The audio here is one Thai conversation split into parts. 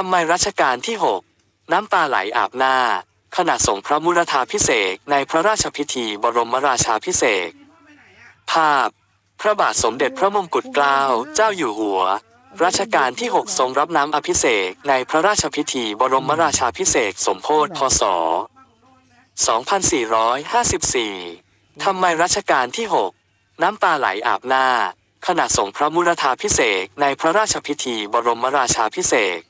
ทำไมรัชกาลที่ 6 น้ำตาไหลอาบหน้า ขณะส่งพระมุรธาพิเศษในพระราชพิธีบรมราชาพิเศษภาพ พระบาทสมเด็จพระมงกุฎเกล้าเจ้าอยู่หัว รัชกาลที่ 6 ทรงรับน้ำอภิเษกในพระราชพิธีบรมราชาพิเศษสมโพธิพศ 2454 ทำไมรัชกาลที่ 6 น้ำตาไหลอาบหน้า ขณะส่งพระมุรธาพิเศษในพระราชพิธีบรมราชาพิเศษ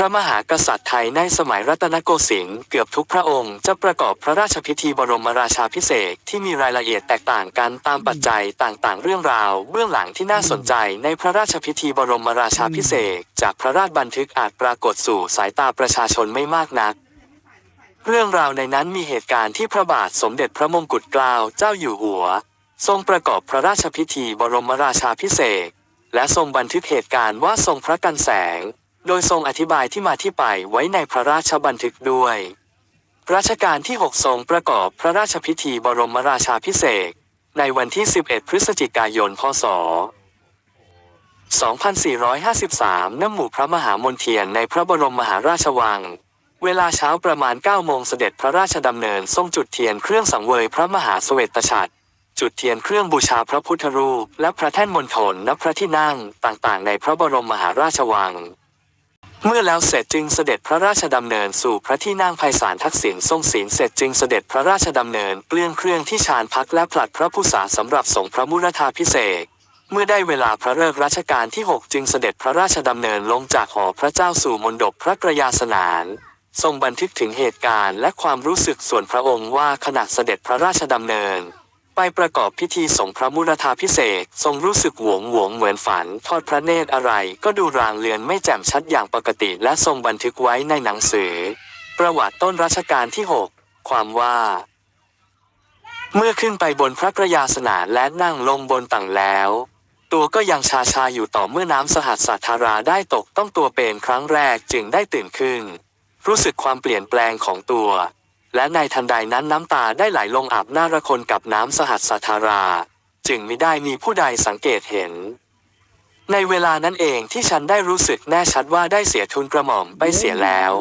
พระมหากษัตริย์ไทยในสมัยรัตนโกสินทร์เกือบทุกพระองค์จะประกอบพระราชพิธีบรมราชาพิเศษที่มีรายละเอียดแตกต่างกันตามปัจจัยต่างๆ เรื่องราว เบื้องหลังที่น่าสนใจในพระราชพิธีบรมราชาพิเศษจากพระราชบันทึกอาจปรากฏสู่สายตาประชาชนไม่มากนัก เรื่องราวในนั้นมีเหตุการณ์ที่พระบาทสมเด็จพระมงกุฎเกล้าเจ้าอยู่หัว ทรงประกอบพระราชพิธีบรมราชาพิเศษและทรงบันทึกเหตุการณ์ว่าทรงพระกันแสง โดยทรงอธิบายที่มาที่ไปไว้ในพระราชบันทึกด้วย รัชกาลที่ 6 ทรงประกอบพระราชพิธีบรมราชาพิเศษในวันที่ 11 พฤศจิกายน พศ 2453น้ำหมู่พระมหามนเทียนในพระบรมมหาราชวัง เวลาเช้าประมาณ 9 โมงเสด็จพระราชดำเนินทรงจุดเทียนเครื่องสังเวยพระมหาเสวตฉัตรจุดเทียนเครื่องบูชาพระพุทธรูป และพระแท่นมณฑลณพระที่นั่งต่างๆ ในพระบรมมหาราชวัง เมื่อแล้วเสร็จจึงเสด็จพระราชดำเนินสู่พระที่นั่งไพศาลทักษิณทรงศีลเสร็จจึงเสด็จพระราชดำเนินเปลื้องเครื่องที่ชานพักและผลัดพระผู้สาสำหรับส่งพระมุรธาพิเศษเมื่อได้เวลาพระฤกษ์รัชกาลที่ 6 จึงเสด็จพระราชดำเนินลงจากหอพระเจ้าสู่มณฑปพระกระยาสนาน ทรงบันทึกถึงเหตุการณ์และความรู้สึกส่วนพระองค์ว่าขณะเสด็จพระราชดำเนิน ไปประกอบพิธีส่งพระมุรธาพิเศษทรงรู้สึกหวงหวงเหมือนฝัน ทอดพระเนตรอะไรก็ดูรางเลือนไม่แจ่มชัดอย่างปกติและทรงบันทึกไว้ในหนังสือ ประวัติต้นรัชกาลที่ 6 ความว่า เมื่อขึ้นไปบนพระกระยาสนานและนั่งลงบนตังแล้ว ตัวก็ยังชาชาอยู่ต่อเมื่อน้ำสหัสสัทธาราได้ตกต้องตัวเป็นครั้งแรกจึงได้ตื่นขึ้น รู้สึกความเปลี่ยนแปลงของตัว และในทันใดนั้นน้ำตาได้ไหลลงอาบหน้าระคนกับน้ำสหัสสัทธารา จึงไม่ได้มีผู้ใดสังเกตเห็น ในเวลานั้นเองที่ฉันได้รู้สึกแน่ชัดว่าได้เสียทุนกระหม่อมไปเสียแล้ว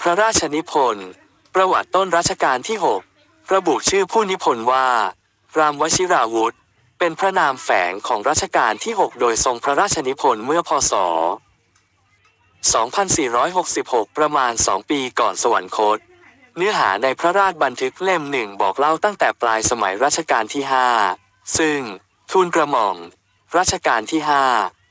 พระราชนิพนธ์ประวัติต้นรัชกาลที่6ระบุชื่อผู้นิพนธ์ว่า รามวชิราวุธ เป็นพระนามแฝงของรัชกาลที่ 6 โดยทรงพระราชนิพนธ์เมื่อพศ 2466 ประมาณ 2 ปีก่อนสวรรคต เนื้อหาในพระราชบันทึกเล่มหนึ่งบอกเล่าตั้งแต่ปลายสมัยรัชกาลที่ 5 ซึ่ง ทูลกระหม่อมรัชกาลที่ 5